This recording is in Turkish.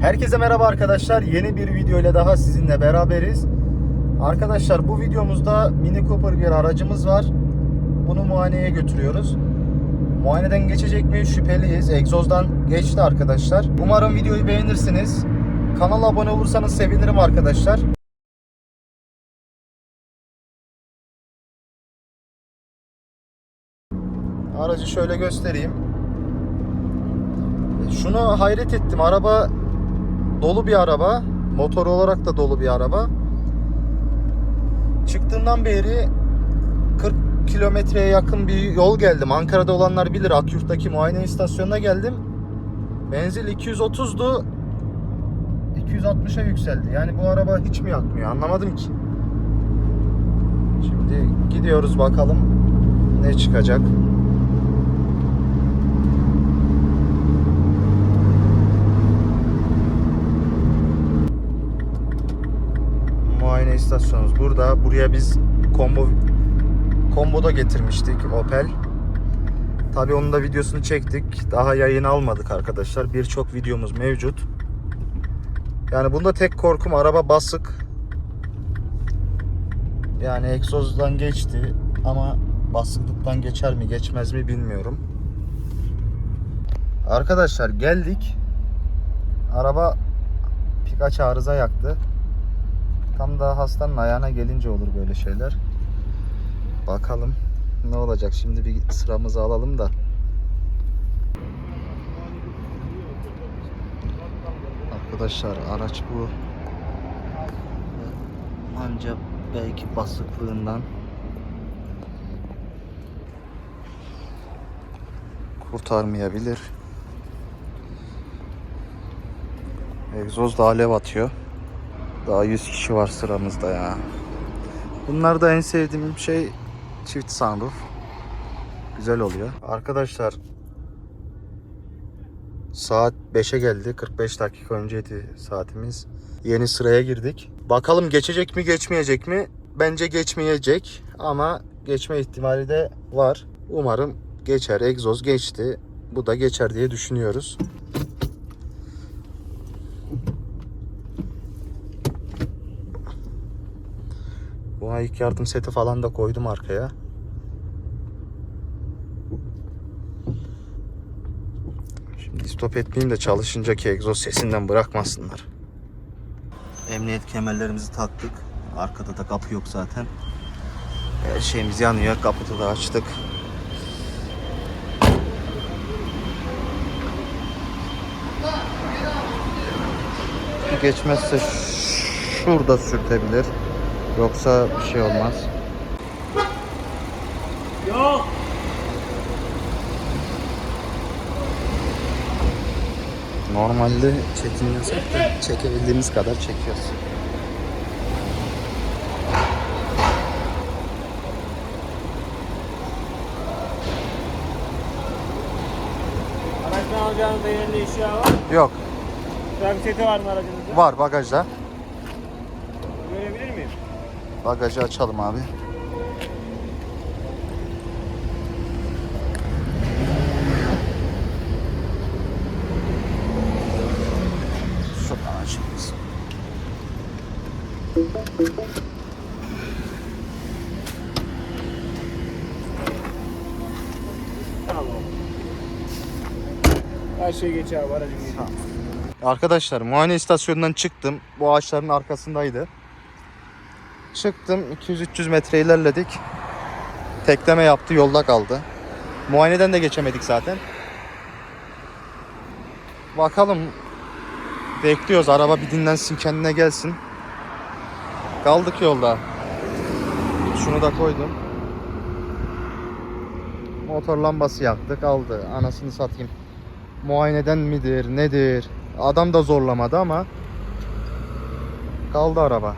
Herkese merhaba arkadaşlar. Yeni bir video ile daha sizinle beraberiz. Arkadaşlar bu videomuzda Mini Cooper bir aracımız var. Bunu muayeneye götürüyoruz. Muayeneden geçecek mi şüpheliyiz. Egzozdan geçti arkadaşlar. Umarım videoyu beğenirsiniz. Kanala abone olursanız sevinirim arkadaşlar. Aracı şöyle göstereyim. Şunu hayret ettim. Araba dolu bir araba. Motor olarak da dolu bir araba. Çıktığımdan beri 40 kilometreye yakın bir yol geldim. Ankara'da olanlar bilir. Akyurt'taki muayene istasyonuna geldim. Benzin 230'du. 260'a yükseldi. Yani bu araba hiç mi yakmıyor? Anlamadım ki. Şimdi gidiyoruz bakalım ne çıkacak. muayene istasyonumuz burada. Buraya biz combo komboda getirmiştik Opel. Tabii onun da videosunu çektik. Daha yayın almadık arkadaşlar. Birçok videomuz mevcut. Yani bunda tek korkum araba basık. Yani egzozdan geçti ama basıklıktan geçer mi geçmez mi bilmiyorum. Arkadaşlar geldik. Araba birkaç arıza yaktı. Tam da hastanın ayağına gelince olur böyle şeyler. Bakalım ne olacak. Şimdi bir sıramızı alalım da. Arkadaşlar araç bu. Ancak belki basıklığından kurtarmayabilir. Egzoz da alev atıyor. Daha 100 kişi var sıramızda ya. Bunlarda en sevdiğim şey çift sunroof. Güzel oluyor. Arkadaşlar saat 5'e geldi. 45 dakika önceydi saatimiz. Yeni sıraya girdik. Bakalım geçecek mi geçmeyecek mi? Bence geçmeyecek ama geçme ihtimali de var. Umarım geçer. Egzoz geçti. Bu da geçer diye düşünüyoruz. Buna ilk yardım seti falan da koydum arkaya. Şimdi stop etmeyeyim de çalışıncaki egzoz sesinden bırakmasınlar. Emniyet kemerlerimizi taktık. Arkada da kapı yok zaten. Her şeyimiz yanıyor. Kaputu da açtık. Geçmezse şurada sürtebilir. Yoksa bir şey olmaz. Yok. Normalde çekmiyorsak da çekebildiğimiz kadar çekiyoruz. Araçtan alacağınız belirli eşya var. Yok, Trafik seti var mı aracınızda? var bagajda. Görebilir miyim? Bagajı açalım abi. Şuradan açıyoruz. Tamam. Her şey geç abi geliyor. Arkadaşlar muayene istasyonundan çıktım. Bu ağaçların arkasındaydı. Çıktım 200-300 metre ilerledik. Tekleme yaptı yolda kaldı. Muayeneden de geçemedik zaten. Bakalım. Bekliyoruz araba bir dinlensin kendine gelsin. Kaldık yolda. Şunu da koydum. Motor lambası yaktık aldı. Anasını satayım. Muayeneden midir nedir? Adam da zorlamadı ama kaldı araba.